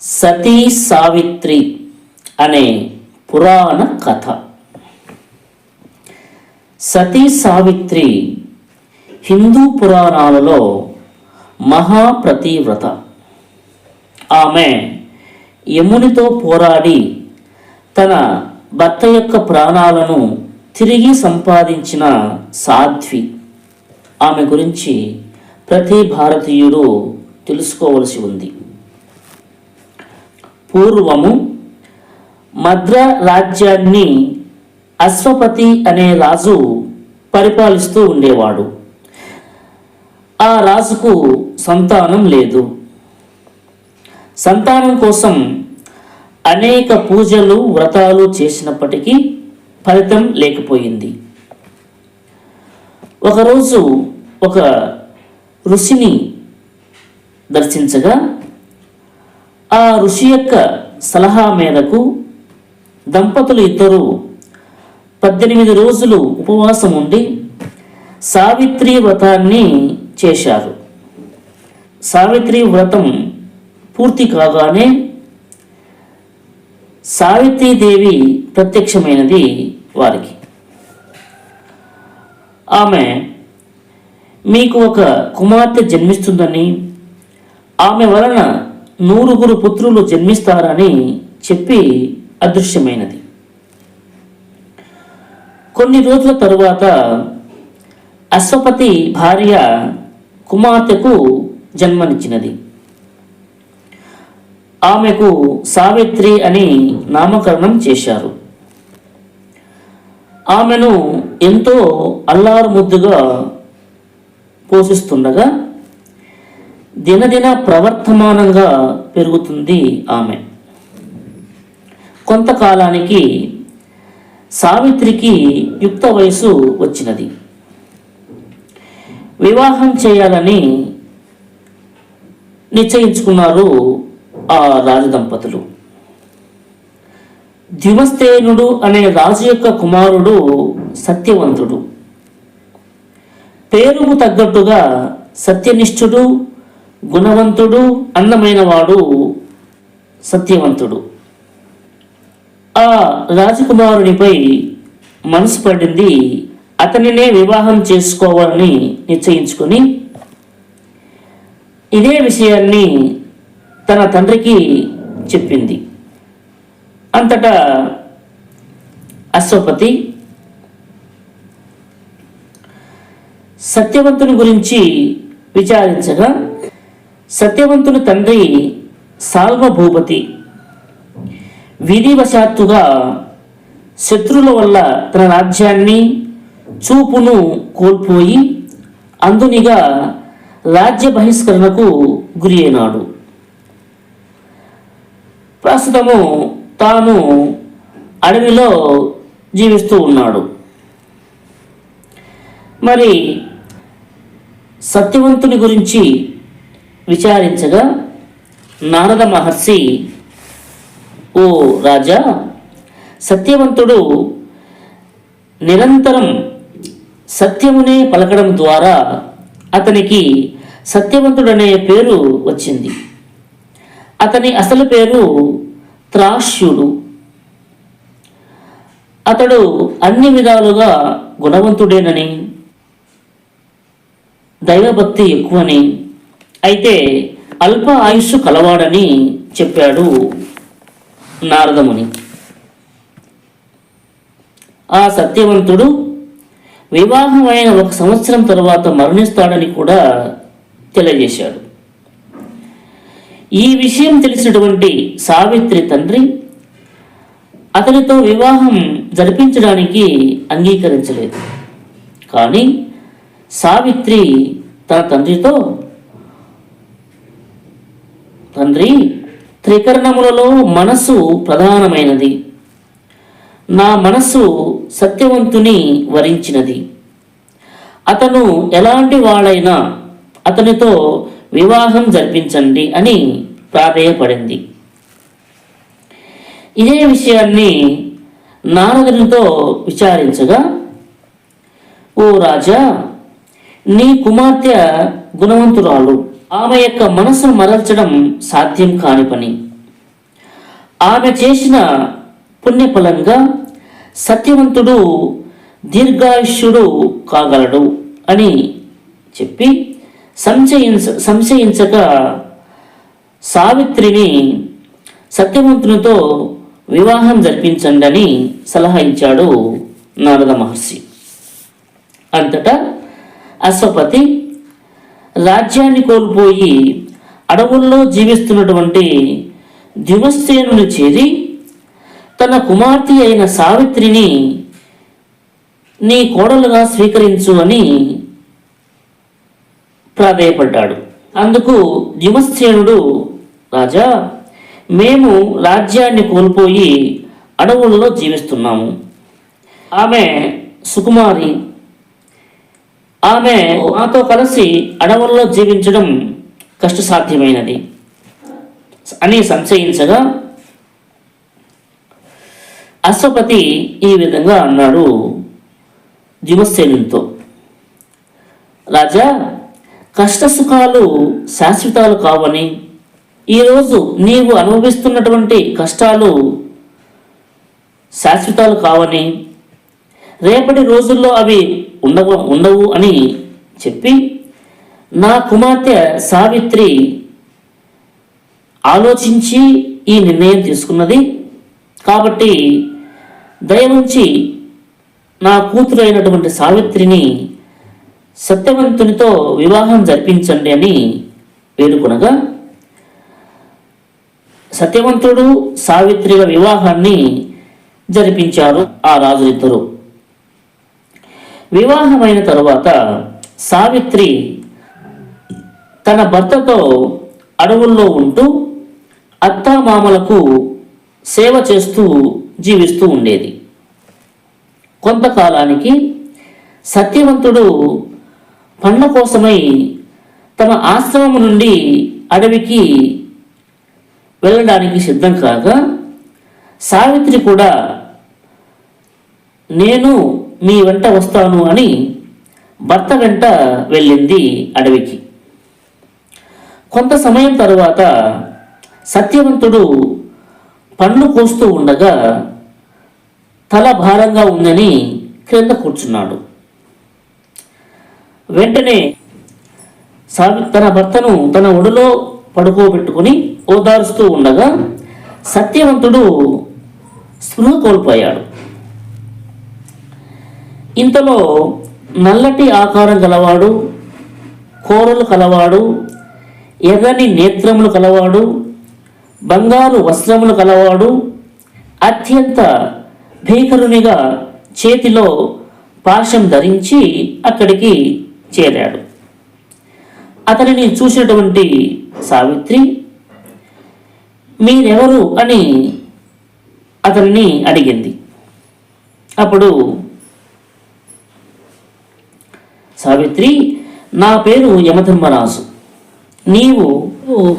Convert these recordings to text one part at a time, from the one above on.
సతీ సావిత్రి అనే పురాణ కథ. సతీ సావిత్రి హిందూ పురాణాలలో మహాప్రతివ్రత. ఆమె యమునితో పోరాడి తన భర్త యొక్క ప్రాణాలను తిరిగి సంపాదించిన సాధ్వి. ఆమె గురించి ప్రతి భారతీయుడు తెలుసుకోవలసి ఉంది. పూర్వము మద్ర రాజ్యాన్ని అశ్వపతి అనే రాజు పరిపాలిస్తూ ఉండేవాడు. ఆ రాజుకు సంతానం లేదు. సంతానం కోసం అనేక పూజలు వ్రతాలు చేసినప్పటికీ ఫలితం లేకపోయింది. ఒకరోజు ఒక ఋషిని దర్శించగా ఆ ఋషి యొక్క సలహా మేరకు దంపతులు ఇద్దరు పద్దెనిమిది రోజులు ఉపవాసం ఉండి సావిత్రి వ్రతాన్ని చేశారు. సావిత్రి వ్రతం పూర్తి కాగానే సావిత్రీదేవి ప్రత్యక్షమైనది వారికి. ఆమె మీకు ఒక కుమార్తె జన్మిస్తుందని ఆమె వలన నూరుగురు పుత్రులు జన్మిస్తారని చెప్పి అదృశ్యమైనది. కొన్ని రోజుల తరువాత అశ్వపతి భార్య కుమార్తెకు జన్మనిచ్చినది. ఆమెకు సావిత్రి అని నామకరణం చేశారు. ఆమెను ఎంతో అల్లారు ముద్దుగా పోషిస్తుండగా దినదిన ప్రవర్తమానంగా పెరుగుతుంది ఆమె. కొంతకాలానికి సావిత్రికి యుక్త వయసు వచ్చినది. వివాహం చేయాలని నిశ్చయించుకున్నారు ఆ రాజదంపతులు. ద్యుమస్తేనుడు అనే రాజు యొక్క కుమారుడు సత్యవంతుడు. పేరుకు తగ్గట్టుగా సత్యనిష్ఠుడు గుణవంతుడు అందమైన వాడు సత్యవంతుడు. ఆ రాజకుమారునిపై మనసు పడింది అతనినే వివాహం చేసుకోవాలని నిశ్చయించుకొని ఇదే విషయాన్ని తన తండ్రికి చెప్పింది. అంతటా అశ్వపతి సత్యవంతుని గురించి విచారించగా సత్యవంతుని తండ్రి సాల్వభూపతి. విధివశాత్తుగా శత్రుల వల్ల తన రాజ్యాన్ని చూపును కోల్పోయి అందునిగా రాజ్య బహిష్కరణకు గురి అయినాడు ప్రస్తుతము తాను అడవిలో జీవిస్తూ ఉన్నాడు. మరి సత్యవంతుని గురించి విచారించగా నారద మహర్షి ఓ రాజా సత్యవంతుడు నిరంతరం సత్యమునే పలకడం ద్వారా అతనికి సత్యవంతుడనే పేరు వచ్చింది. అతని అసలు పేరు త్రాష్యుడు. అతడు అన్ని విధాలుగా గుణవంతుడేనని దైవభక్తి ఎక్కువని అయితే అల్ప ఆయుస్సు కలవాడని చెప్పాడు నారదముని. ఆ సత్యవంతుడు వివాహం అయిన ఒక సంవత్సరం తర్వాత మరణిస్తాడని కూడా తెలియజేశాడు. ఈ విషయం తెలిసినటువంటి సావిత్రి తండ్రి అతనితో వివాహం జరిపించడానికి అంగీకరించలేదు. కానీ సావిత్రి తన తండ్రితో తండ్రి త్రికరణములలో మనస్సు ప్రధానమైనది. నా మనస్సు సత్యవంతుని వరించినది. అతను ఎలాంటి వాడైనా అతనితో వివాహం జరిపించండి అని ప్రాధేయపడింది. ఇదే విషయాన్ని నారదునితో విచారించగా ఓ రాజా నీ కుమార్తె గుణవంతురాలు. ఆమె యొక్క మనసును మరల్చడం సాధ్యం కాని పని. ఆమె చేసిన పుణ్యఫలంగా సత్యవంతుడు దీర్ఘాయుష్యుడు కాగలడు అని చెప్పి సంశయించ సంశయించక సావిత్రిని సత్యవంతునితో వివాహం జరిపించండి అని సలహా ఇచ్చాడు నారద మహర్షి. అంతటా అశ్వపతి రాజ్యాన్ని కోల్పోయి అడవుల్లో జీవిస్తున్నటువంటి ద్యుమశ్రేణుని చేరి తన కుమార్తె అయిన సావిత్రిని నీ కోడలుగా స్వీకరించు అని ప్రాధేయపడ్డాడు. అందుకు ద్యుమశ్రేణుడు రాజా మేము రాజ్యాన్ని కోల్పోయి అడవుల్లో జీవిస్తున్నాము. ఆమె సుకుమారి ఆమె మాతో కలిసి అడవుల్లో జీవించడం కష్టసాధ్యమైనది. అని సంశయించగా అశ్వపతి ఈ విధంగా అన్నాడు జిమసేనుతో రాజా కష్టసుఖాలు శాశ్వతాలు కావని ఈరోజు నీవు అనుభవిస్తున్నటువంటి కష్టాలు శాశ్వతాలు కావని రేపటి రోజుల్లో అవి ఉండవు ఉండవు అని చెప్పి నా కుమార్తె సావిత్రి ఆలోచించి ఈ నిర్ణయం తీసుకున్నది. కాబట్టి దయవుంచి నా కూతురు అయినటువంటి సావిత్రిని సత్యవంతునితో వివాహం జరిపించండి అని వేడుకొనగా సత్యవంతుడు సావిత్రిగా వివాహాన్ని జరిపించారు ఆ రాజులిద్దరూ. వివాహమైన తరువాత సావిత్రి తన భర్తతో అడవుల్లో ఉంటూ అత్తామామలకు సేవ చేస్తూ జీవిస్తూ ఉండేది. కొంతకాలానికి సత్యవంతుడు పండ్ల కోసమై తమ ఆశ్రమం నుండి అడవికి వెళ్ళడానికి సిద్ధం కాగా సావిత్రి కూడా నేను మీ వెంట వస్తాను అని భర్త వెంట వెళ్ళింది అడవికి. కొంత సమయం తరువాత సత్యవంతుడు పండ్లు కోస్తూ ఉండగా తల భారంగా ఉందని క్రింద కూర్చున్నాడు. వెంటనే సావి తన భర్తను తన ఒడిలో పడుకోబెట్టుకుని ఓదారుస్తూ ఉండగా సత్యవంతుడు స్పృహ కోల్పోయాడు. ఇంతలో నల్లటి ఆకారం గలవాడు కోరలు కలవాడు ఎర్రని నేత్రములు కలవాడు బంగారు వస్త్రములు కలవాడు అత్యంత భీకరునిగా చేతిలో పాశం ధరించి అక్కడికి చేరాడు. అతనిని చూసినటువంటి సావిత్రి మీరెవరు? అని అతనిని అడిగింది. అప్పుడు సావిత్రి నా పేరు యమధర్మరాజు. నీవు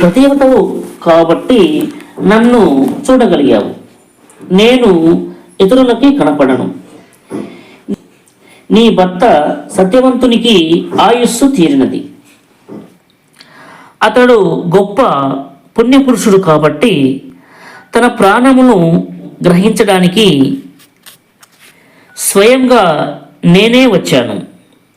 ప్రతివతవు కాబట్టి నన్ను చూడగలిగావు. నేను ఇతరులకి కనపడను. నీ భర్త సత్యవంతునికి ఆయుస్సు తీరినది. అతడు గొప్ప పుణ్యపురుషుడు కాబట్టి తన ప్రాణమును గ్రహించడానికి స్వయంగా నేనే వచ్చాను.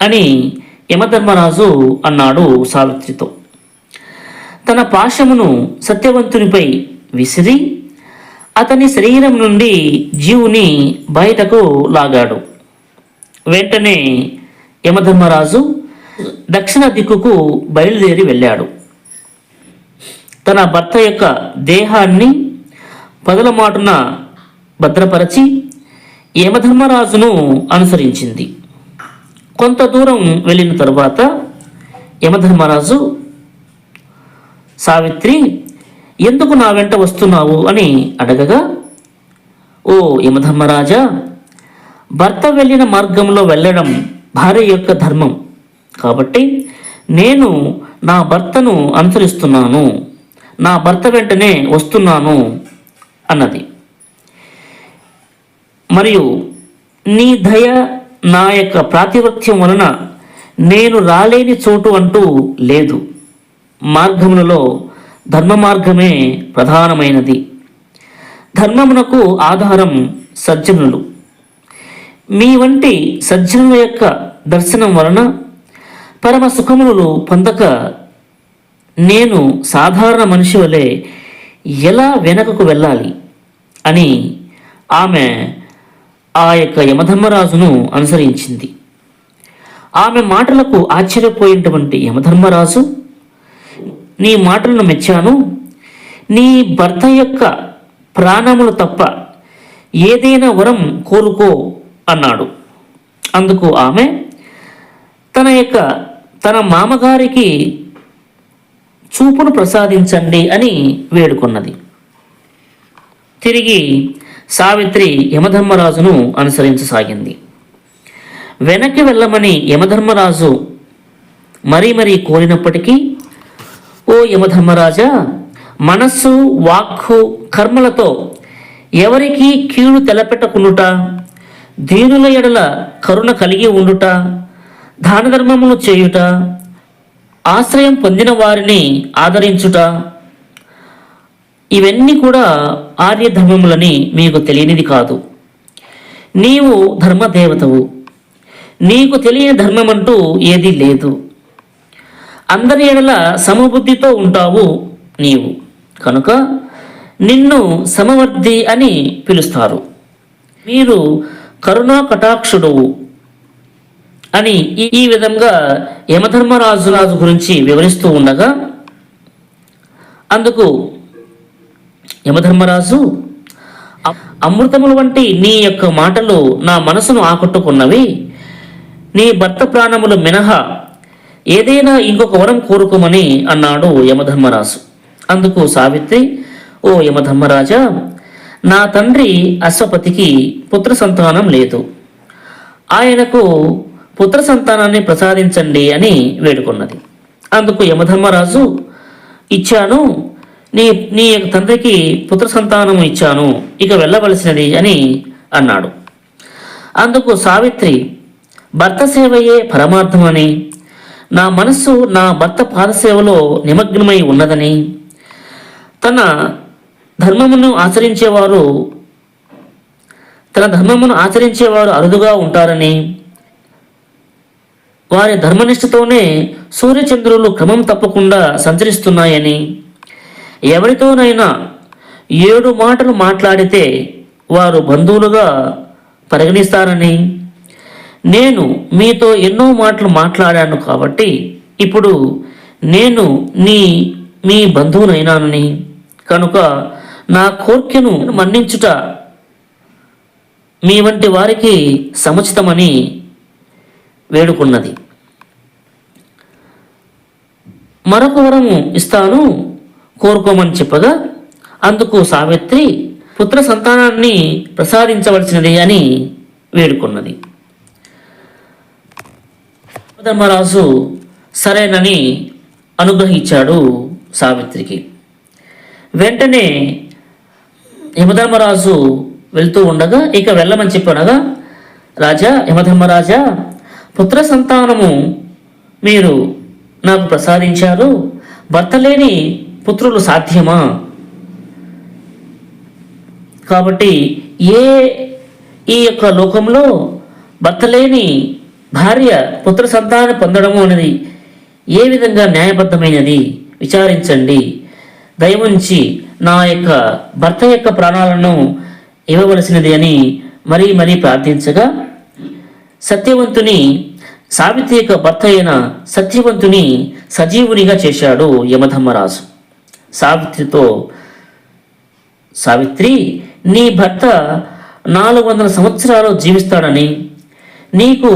అని యమధర్మరాజు అన్నాడు సావిత్రితో. తన పాశమును సత్యవంతునిపై విసిరి అతని శరీరం నుండి జీవుని బయటకు లాగాడు. వెంటనే యమధర్మరాజు దక్షిణ దిక్కుకు బయలుదేరి వెళ్ళాడు. తన భర్త యొక్క దేహాన్ని పగలమాటున భద్రపరచి యమధర్మరాజును అనుసరించింది. కొంత దూరం వెళ్ళిన తరువాత యమధర్మరాజు సావిత్రి ఎందుకు నా వెంట వస్తున్నావు? అని అడగగా ఓ యమధర్మరాజా భర్త వెళ్ళిన మార్గంలో వెళ్ళడం భార్య యొక్క ధర్మం. కాబట్టి నేను నా భర్తను అనుసరిస్తున్నాను. నా భర్త వెంటనే వస్తున్నాను అన్నది. మరియు నీ దయ నా యొక్క ప్రాతిపత్యం వలన నేను రాలేని చోటు అంటూ లేదు. మార్గములలో ధర్మ మార్గమే ప్రధానమైనది. ధర్మమునకు ఆధారం సజ్జనులు. మీ వంటి సజ్జనుల యొక్క దర్శనం వలన పరమ సుఖములు పొందక నేను సాధారణ మనిషి వలె ఎలా వెనకకు వెళ్ళాలి అని ఆమె ఆ యొక్క యమధర్మరాజును అనుసరించింది. ఆమె మాటలకు ఆశ్చర్యపోయినటువంటి యమధర్మరాజు నీ మాటలను మెచ్చాను. నీ భర్త యొక్క ప్రాణములు తప్ప ఏదైనా వరం కోరుకో అన్నాడు. అందుకు ఆమె తన యొక్క తన మామగారికి చూపును ప్రసాదించండి అని వేడుకున్నది. తిరిగి సావిత్రి యమధర్మరాజును అనుసరించసాగింది. వెనక్కి వెళ్ళమని యమధర్మరాజు మరీ మరీ కోరినప్పటికీ ఓ యమధర్మరాజా మనస్సు వాక్కు కర్మలతో ఎవరికి కీడు తెలపెట్టకుండుట దీనుల ఎడల కరుణ కలిగి ఉండుట దాన ధర్మములు చేయుట ఆశ్రయం పొందిన వారిని ఆదరించుట ఇవన్నీ కూడా ఆర్యధర్మములని మీకు తెలియనిది కాదు. నీవు ధర్మదేవతవు. నీకు తెలియని ధర్మమంటూ ఏదీ లేదు. అందరి ఎడల సమబుద్ధితో ఉంటావు నీవు. కనుక నిన్ను సమవర్ధి అని పిలుస్తారు. మీరు కరుణా కటాక్షుడు అని ఈ- ఈ విధంగా యమధర్మరాజు రాజు గురించి వివరిస్తూ ఉండగా అందుకు యమధర్మరాజు అమృతములు అమృతముల వంటి నీ యొక్క మాటలు నా మనసును ఆకట్టుకున్నవి. నీ భర్త ప్రాణములు మినహా ఏదైనా ఇంకొక వరం కోరుకోమని అన్నాడు యమధర్మరాజు. అందుకు సావిత్రి ఓ యమధర్మరాజా నా తండ్రి అశ్వపతికి పుత్ర సంతానం లేదు. ఆయనకు పుత్ర సంతానాన్ని ప్రసాదించండి అని వేడుకున్నది. అందుకు యమధర్మరాజు ఇచ్చాను నీ నీ యొక్క తండ్రికి పుత్ర సంతానము ఇచ్చాను ఇక వెళ్ళవలసినది అని అన్నాడు. అందుకు సావిత్రి భర్త సేవయే పరమార్థమని నా మనస్సు నా భర్త పాదసేవలో నిమగ్నమై ఉన్నదని తన ధర్మమును ఆచరించేవారు తన ధర్మమును ఆచరించేవారు అరుదుగా ఉంటారని వారి ధర్మనిష్టతోనే సూర్యచంద్రులు క్రమం తప్పకుండా సంచరిస్తున్నాయని ఎవరితోనైనా ఏడు మాటలు మాట్లాడితే వారు బంధువులుగా పరిగణిస్తారని? నేను మీతో ఎన్నో మాటలు మాట్లాడాను కాబట్టి ఇప్పుడు నేను నీ మీ బంధువునైనానని. కనుక నా కోర్కెను మన్నించుట మీ వంటి వారికి సముచితమని వేడుకున్నది. మరొక వరము ఇస్తాను. కోరుకోమని చెప్పగా అందుకు సావిత్రి పుత్ర సంతానాన్ని ప్రసాదించవలసినది అని వేడుకున్నది. ధర్మరాజు సరేనని అనుగ్రహించాడు సావిత్రికి. వెంటనే యమధర్మరాజు వెళ్తూ ఉండగా ఇక వెళ్ళమని చెప్పనగా రాజా యమధర్మరాజా పుత్ర సంతానము మీరు నాకు ప్రసాదించారు. భర్త లేని పుత్రులు సాధ్యమా? కాబట్టి ఏ ఈ యొక్క లోకంలో భర్త లేని భార్య పుత్ర సంతానం పొందడము అనేది ఏ విధంగా న్యాయబద్ధమైనది? విచారించండి. దయవుంచి నా యొక్క భర్త యొక్క ప్రాణాలను ఇవ్వవలసినది అని మరీ మరీ ప్రార్థించగా సత్యవంతుని సావిత్రి యొక్క భర్త అయిన సత్యవంతుని సజీవునిగా చేశాడు యమధర్మరాజు. సావిత్రితో సావిత్రి నీ భర్త నాలుగు వందల సంవత్సరాలు జీవిస్తాడని నీకు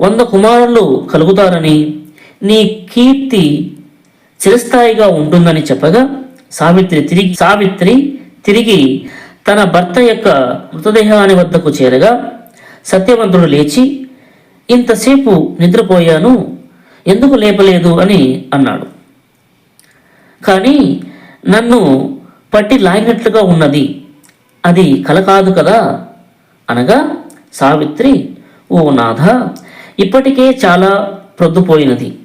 వంద కుమారులు కలుగుతారని నీ కీర్తి చిరస్థాయిగా ఉంటుందని చెప్పగా సావిత్రి తిరిగి సావిత్రి తిరిగి తన భర్త యొక్క మృతదేహాన్ని వద్దకు చేరగా సత్యవంతుడు లేచి ఇంతసేపు నిద్రపోయాను ఎందుకు లేపలేదు? అని అన్నాడు. కానీ నన్ను పట్టి లాగినట్లుగా ఉన్నది. అది కల కాదు? కదా అనగా సావిత్రి ఓ నాథ ఇప్పటికే చాలా ప్రొద్దుపోయినది.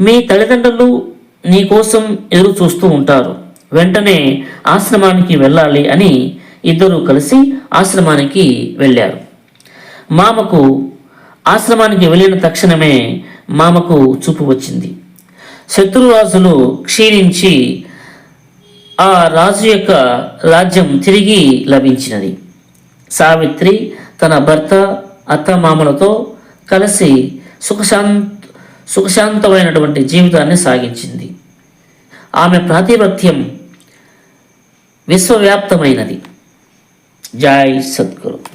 మీ తల్లిదండ్రులు నీకోసం ఎదురు చూస్తూ ఉంటారు. వెంటనే ఆశ్రమానికి వెళ్ళాలి అని ఇద్దరూ కలిసి ఆశ్రమానికి వెళ్ళారు. మామకు ఆశ్రమానికి వెళ్ళిన తక్షణమే మామకు చూపు వచ్చింది. శత్రురాజులు క్షీణించి ఆ రాజు యొక్క రాజ్యం తిరిగి లభించినది. సావిత్రి తన భర్త అత్తమామలతో కలిసి సుఖశాంత సుఖశాంతమైనటువంటి జీవితాన్ని సాగించింది. ఆమె ప్రాతిపత్యం విశ్వవ్యాప్తమైనది. జై సద్గురు.